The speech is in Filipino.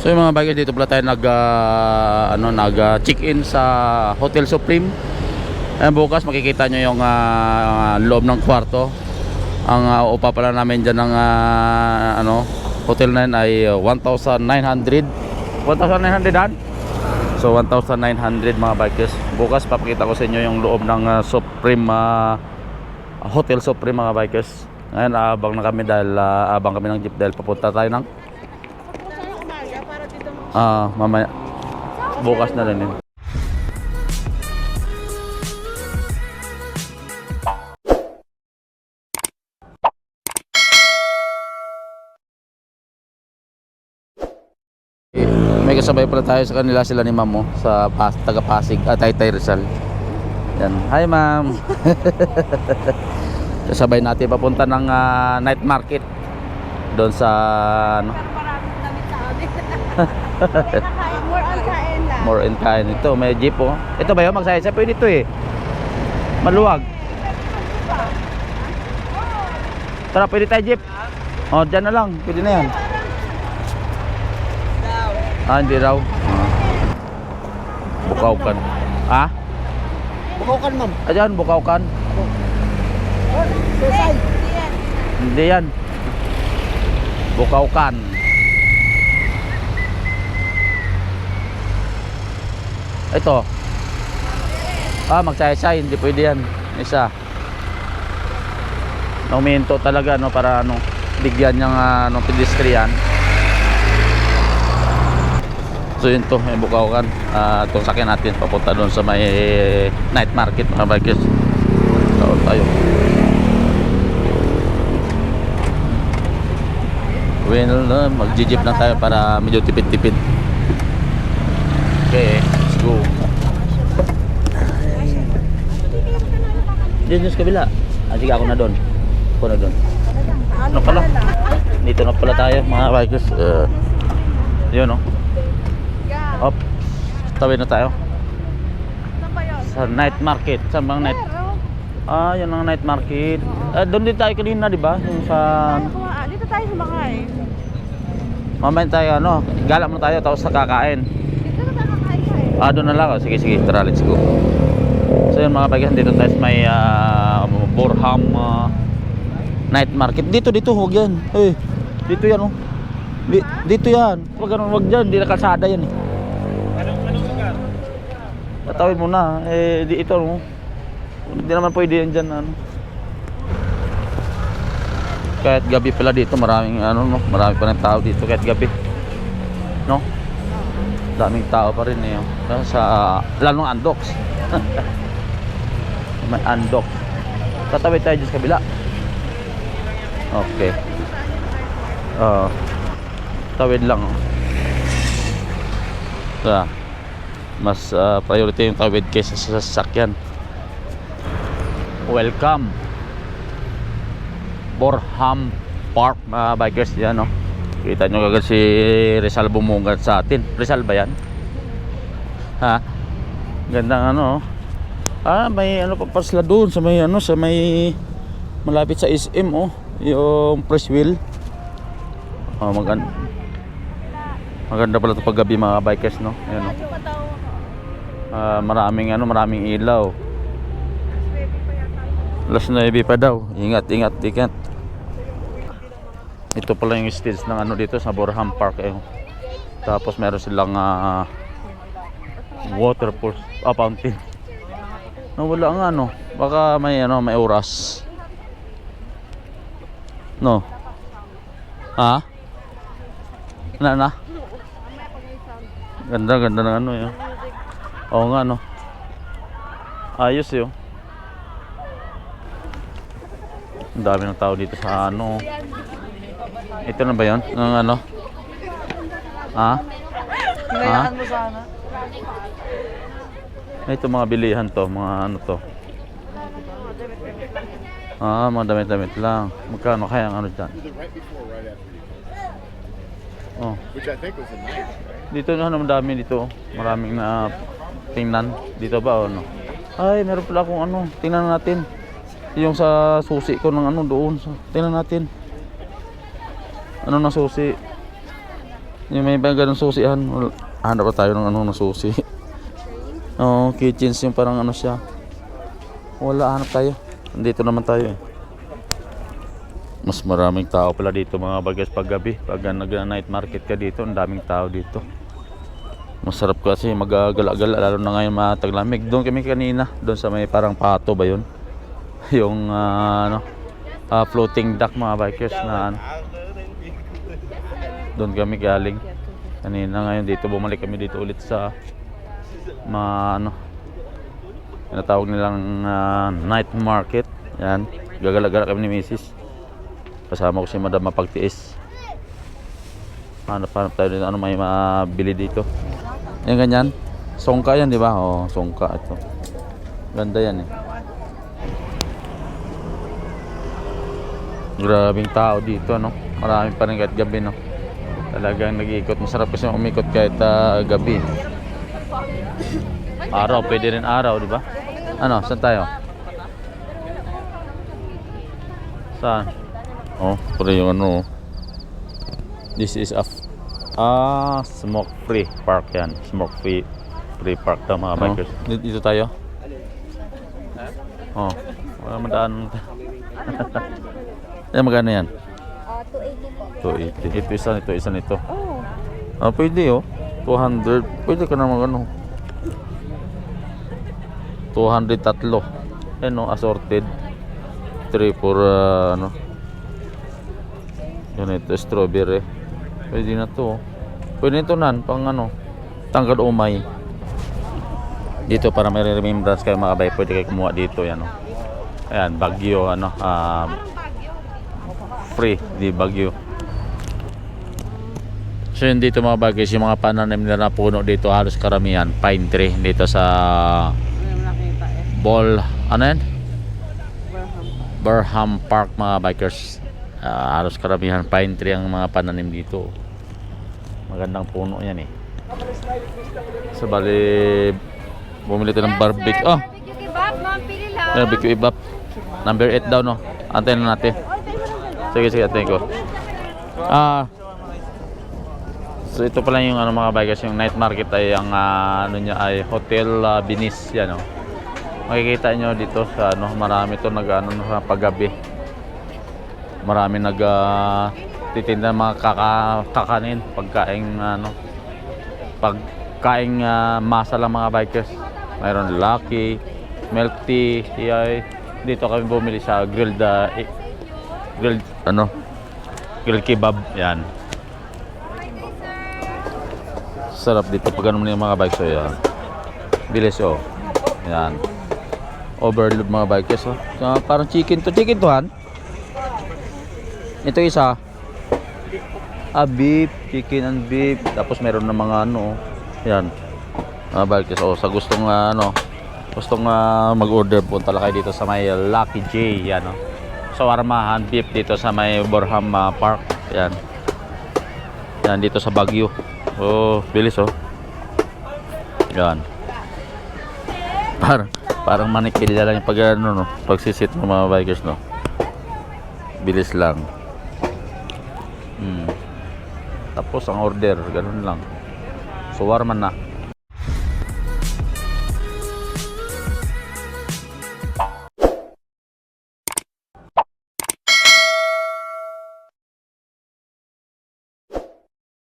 So yung mga bikers dito pala tayo nag ah, ano nag ah, check-in sa Hotel Supreme. Ayan bukas makikita nyo yung ah, loob ng kwarto. Ang ah, upa pala namin dyan ng ah, ano hotel na yun ay ah, 1,900 1,900 han? So 1,900 mga bikers. Bukas papakita ko sa inyo yung loob ng ah, Supreme ah, Hotel Supreme mga bikers. Ngayon abang na kami dahil ah, abang kami ng jeep dahil papunta tayo ng Ah, mamaya. Bukas na rin yun. May kasabay pala tayo sa kanila sila ni Ma'am oh, sa Pas taga Pasig, ah, Taytay Rizal. Yan. Hi Ma'am. Kasabay natin papunta ng ah, night market doon sa ano, More on kain lang. More in kind. Ito, may jeep oh. Ito ba yun? Magsayasa pwede ito eh. Maluwag. Tara, pwede tayo jeep. Oh, dyan na lang. Pwede na yan. Ah, hindi raw. Ah. Bukawkan. Ah? Bukaw ma'am. Ayan, bukawkan. Susay. Hindi yan. Bukawkan. Ito. Ah, magsaysay. Hindi pwede yan. Isa. Numinto talaga, no, para ano, bigyan niyang ano, pedestrian. So yun to, may bukawkan. Ah, itong sakyan natin, papunta doon sa may night market, mga bikers. So, tayo. Well, uh, mag-jeep tayo para medyo tipid-tipid. Okay, go. Diyan sa kabila. Ah, sige ako na doon. Ako na doon. Ano pala? Dito na pala tayo mga bikers. Uh, yun oh. Up. Tawid na tayo. Saan yun? Sa night market. Sa bang night? Ah, yun ang night market. Ah, doon din tayo kanina, di ba? Yung sa... Dito tayo sumakay. Mamaya tayo, ano, gala mo tayo, tapos kakain. Dito na tayo kakain ka eh. Ah, doon na lang. Oh. Sige, sige. Tara, let's go. So yun mga bikers, dito tayo sa may ah, Borham ah, night market. Dito, dito, huwag yan. Eh, dito yan, oh. Di, dito yan. Huwag ganun, huwag dyan. Di na kalsada yan, eh. Anong, anong lugar? Tatawid mo na. Eh, di ito, no. Hindi naman pwede yan dyan, ano. Kahit gabi pala dito, maraming, ano, no. Marami pa rin tao dito, kahit gabi. No? Daming tao pa rin, eh. oh. Sa, lalong Andox. May Andox. Tatawid tayo sa kabila. Okay. Oo. tawid lang, oh. Kaya, mas ah, priority yung tawid kaysa sa sasakyan. Welcome. Borham Park mga bikers yan no. Kita nyo kagad si Rizal bumungad sa atin. Rizal ba yan? Ha? Gandang ano. oh. Ah, may ano pa pa sila doon sa may ano sa may malapit sa SM oh. Yung press wheel. Oh, maganda. Maganda pala ito paggabi mga bikers no. Ayan oh. Ah, maraming ano, maraming ilaw. Alas 9 pa daw. Ingat, ingat, ingat. Ito pala yung stage ng ano dito sa Borham Park eh. Tapos meron silang ah, waterfall, ah, fountain. Nawala nga ano. Baka may ano, may oras. No. Ha? Na na? Ganda, ganda ng ano yun. Oo nga no. Ayos yun. Ang dami ng tao dito sa ano. Ito na ba yun? Ng ano? Ha? Ha? mo sana. Ito mga bilihan to, mga ano to. Ah, mga damit-damit lang. Magkano kaya ang ano dyan? the right before, right after you. Oh. Which I think was a night, right? Dito na naman dami dito. Maraming na tingnan. Dito ba o ano? Ay, meron pala akong ano. Tingnan natin. Yung sa susi ko ng ano doon. So, tingnan natin. Ano na susi? Yung may ba ganun susihan. Hanap pa tayo ng ano ng susi. Oo, kitchens yung parang ano siya. Wala, hanap tayo. Andito naman tayo eh. Mas maraming tao pala dito mga bagas pag gabi. Pag nag-night market ka dito, ang daming tao dito. Masarap kasi magagala-gala lalo na ngayon mataglamig. Doon kami kanina, doon sa may parang pato ba yun? yung ah, ano, ah, floating dock mga bikers na ano. Doon kami galing. Kanina ngayon dito bumalik kami dito ulit sa ma ano tinatawag nilang ah, night market. Yan. Gagala-gala kami ni Mrs. Kasama ko si Madam mapagtiis. Hanap-hanap tayo dito. Ano may mabili dito. Yan ganyan. Songka yan, di ba? Oo, songka ito. Ganda yan eh. Grabing tao dito, no? Marami pa rin gabi, no? Talagang nag-iikot. Masarap kasi umikot kahit ah, gabi. Araw, pwede rin araw, di ba? Ano, saan tayo? Saan? Oh, pero yung ano. oh. This is a ah smoke free park yan. Smoke free free park daw mga bikers. Dito, dito tayo. Oh, wala madaan. Yan magkano yan? Ah, 280 po. 280. Ito isa nito, isa nito. Oh. Ah, pwede oh. 200. Pwede ka naman ano. 200 tatlo. Yan no, assorted. 3 for ah, ano. Yan ito, strawberry. Pwede na to. oh. Pwede ito nan, pang ano. Tanggal umay. Dito para may remembrance kayo mga bay, pwede kayo kumuha dito yan oh. Ayan, Bagyo ano, ah, free di Bagyo. So yun dito mga bagay, yung mga pananim nila na puno dito halos karamihan pine tree dito sa? Ball, ano yan? Burham. Park mga bikers. Ah, halos karamihan pine tree ang mga pananim dito. Magandang puno yan eh. So bali bumili tayo ng barbecue. Oh, Barbecue ibap. Number 8 daw no. Antayin na natin. Sige, sige, antayin ko. Ah, So ito pala yung ano mga bikers, yung night market ay ang ah, ano niya ay Hotel ah, Binis yan oh. Makikita nyo dito sa ano, marami to nag ano sa paggabi. Marami nag ah, titinda mga kaka, kakanin, pagkain ano pagkain ah, masa lang mga bikers. Mayroon Lucky, milk tea, TI. Dito kami bumili sa grilled eh, grilled ano grilled kebab yan sarap dito. Pag ano yung mga bikes so yan bilis oh. Yan overload mga bikes oh. Ah, parang chicken to. Chicken to han? Ito isa. Ah beef. Chicken and beef. Tapos meron na mga ano oh. yan mga bikes oh. Sa gustong ah, ano gustong ah, mag-order punta lang kayo dito sa may Lucky J. Yan oh. Sa Warmahan beef dito sa may Borham ah, Park. Yan yan dito sa Baguio Oh, bilis oh. Yan. Parang parang manikilya lang yung pag ano no, pagsisit ng mga bikers no. Bilis lang. Hmm. Tapos ang order, ganun lang. So warman na.